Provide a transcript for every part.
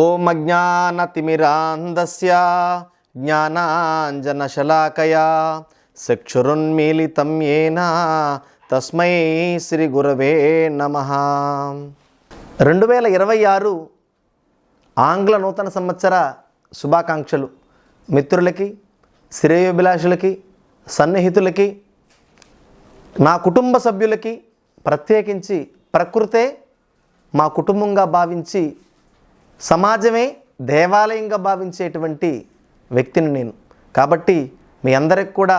ఓం అజ్ఞానతిమిరాంధస్య జ్ఞానాంజనశలాకయా చక్షురున్మీలితం ఏన తస్మై శ్రీ గురవే నమ. రెండు వేల ఇరవై ఆరు ఆంగ్ల నూతన సంవత్సర శుభాకాంక్షలు. మిత్రులకి శ్రేయోభిలాషులకి సన్నిహితులకి నా కుటుంబ సభ్యులకి ప్రత్యేకించి ప్రకృతే మా కుటుంబంగా భావించి సమాజమే దేవాలయంగా భావించేటువంటి వ్యక్తిని నేను. కాబట్టి మీ అందరికి కూడా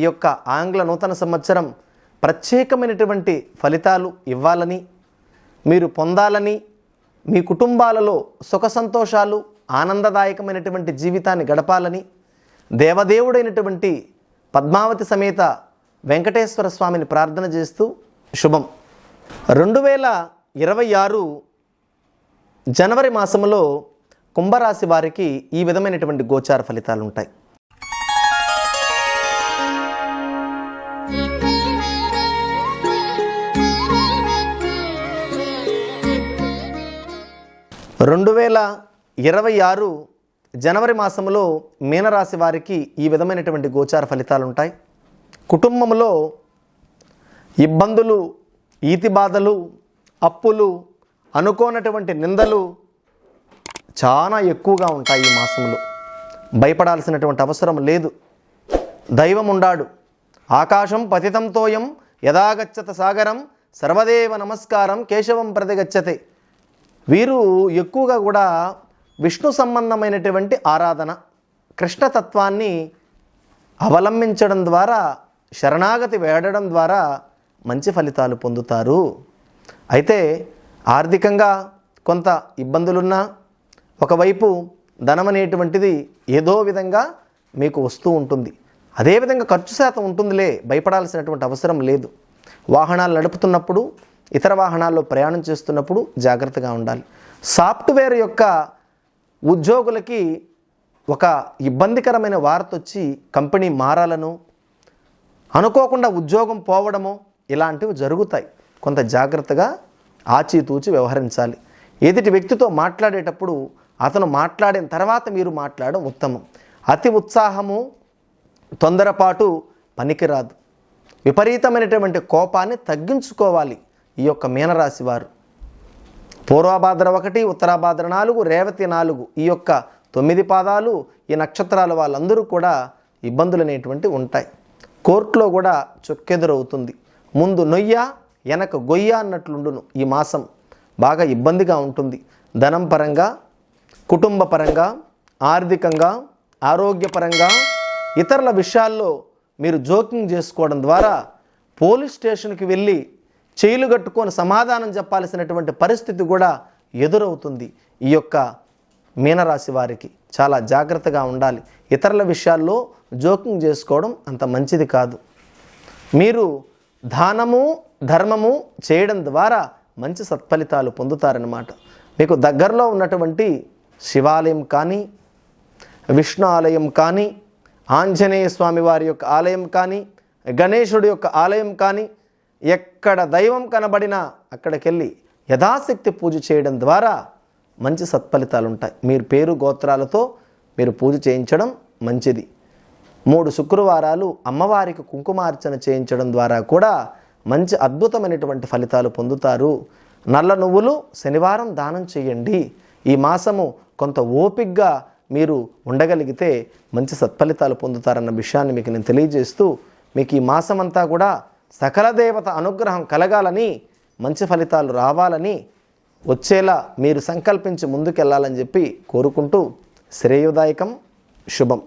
ఈ యొక్క ఆంగ్ల నూతన సంవత్సరం ప్రత్యేకమైనటువంటి ఫలితాలు ఇవ్వాలని మీరు పొందాలని మీ కుటుంబాలలో సుఖ సంతోషాలు ఆనందదాయకమైనటువంటి జీవితాన్ని గడపాలని దేవదేవుడైనటువంటి పద్మావతి సమేత వెంకటేశ్వర స్వామిని ప్రార్థన చేస్తూ శుభం. రెండు వేల ఇరవై ఆరు జనవరి మాసంలో కుంభరాశి వారికి ఈ విధమైనటువంటి గోచార ఫలితాలు ఉంటాయి రెండు వేల ఇరవై ఆరు జనవరి మాసంలో మీనరాశి వారికి ఈ విధమైనటువంటి గోచార ఫలితాలు ఉంటాయి కుటుంబంలో ఇబ్బందులు ఈతి బాధలు అప్పులు అనుకోనటువంటి నిందలు చాలా ఎక్కువగా ఉంటాయి ఈ మాసంలో. భయపడాల్సినటువంటి అవసరం లేదు. దైవం ఉండాడు ఆకాశం పతితంతోయం యథాగచ్చత సాగరం సర్వదేవ నమస్కారం కేశవం ప్రతిగచ్చతే. వీరు ఎక్కువగా కూడా విష్ణు సంబంధమైనటువంటి ఆరాధన కృష్ణతత్వాన్ని అవలంబించడం ద్వారా శరణాగతి వేడడం ద్వారా మంచి ఫలితాలు పొందుతారు. అయితే ఆర్థికంగా కొంత ఇబ్బందులున్నా ఒకవైపు ధనం అనేటువంటిది ఏదో విధంగా మీకు వస్తూ ఉంటుంది. అదేవిధంగా ఖర్చు శాతం ఉంటుందిలే భయపడాల్సినటువంటి అవసరం లేదు. వాహనాలు నడుపుతున్నప్పుడు ఇతర వాహనాల్లో ప్రయాణం చేస్తున్నప్పుడు జాగ్రత్తగా ఉండాలి. సాఫ్ట్వేర్ యొక్క ఉద్యోగులకి ఒక ఇబ్బందికరమైన వార్త వచ్చి కంపెనీ మారాలను అనుకోకుండా ఉద్యోగం పోవడము ఇలాంటివి జరుగుతాయి. కొంత జాగ్రత్తగా ఆచితూచి వ్యవహరించాలి. ఎదుటి వ్యక్తితో మాట్లాడేటప్పుడు అతను మాట్లాడిన తర్వాత మీరు మాట్లాడడం ఉత్తమం. అతి ఉత్సాహము తొందరపాటు పనికిరాదు. విపరీతమైనటువంటి కోపాన్ని తగ్గించుకోవాలి ఈ యొక్క మీనరాశి వారు. పూర్వభాద్ర ఒకటి ఉత్తరాభాద్ర నాలుగు రేవతి నాలుగు ఈ యొక్క తొమ్మిది పాదాలు ఈ నక్షత్రాల వాళ్ళందరూ కూడా ఇబ్బందులు అనేటువంటి ఉంటాయి. కోర్టులో కూడా చొక్కెదురవుతుంది. ముందు నొయ్య వెనక గొయ్య అన్నట్లుండును ఈ మాసం. బాగా ఇబ్బందిగా ఉంటుంది. ధనం పరంగా కుటుంబ పరంగా ఆర్థికంగా ఆరోగ్యపరంగా ఇతరుల విషయాల్లో మీరు జోక్యం చేసుకోవడం ద్వారా పోలీస్ స్టేషన్కి వెళ్ళి చేయిలు కట్టుకొని సమాధానం చెప్పాల్సినటువంటి పరిస్థితి కూడా ఎదురవుతుంది ఈ యొక్క మీనరాశి వారికి. చాలా జాగ్రత్తగా ఉండాలి. ఇతరుల విషయాల్లో జోక్యం చేసుకోవడం అంత మంచిది కాదు. మీరు దానము ధర్మము చేయడం ద్వారా మంచి సత్ఫలితాలు పొందుతారన్నమాట. మీకు దగ్గరలో ఉన్నటువంటి శివాలయం కానీ విష్ణు ఆలయం కానీ ఆంజనేయ స్వామి వారి యొక్క ఆలయం కానీ గణేశుడి యొక్క ఆలయం కానీ ఎక్కడ దైవం కనబడినా అక్కడికెళ్ళి యథాశక్తి పూజ చేయడం ద్వారా మంచి సత్ఫలితాలు ఉంటాయి మీరు పేరు గోత్రాలతో మీరు పూజ చేయించడం మంచిది. మూడు శుక్రవారాలు అమ్మవారికి కుంకుమార్చన చేయించడం ద్వారా కూడా మంచి అద్భుతమైనటువంటి ఫలితాలు పొందుతారు. నల్ల నువ్వులు శనివారం దానం చేయండి. ఈ మాసము కొంత ఓపిగ్గా మీరు ఉండగలిగితే మంచి సత్ఫలితాలు పొందుతారన్న విషయాన్ని మీకు నేను తెలియజేస్తూ మీకు ఈ మాసం అంతా కూడా సకల దేవత అనుగ్రహం కలగాలని మంచి ఫలితాలు రావాలని వచ్చేలా మీరు సంకల్పించి ముందుకెళ్ళాలని చెప్పి కోరుకుంటూ శ్రేయోదాయకం. శుభం.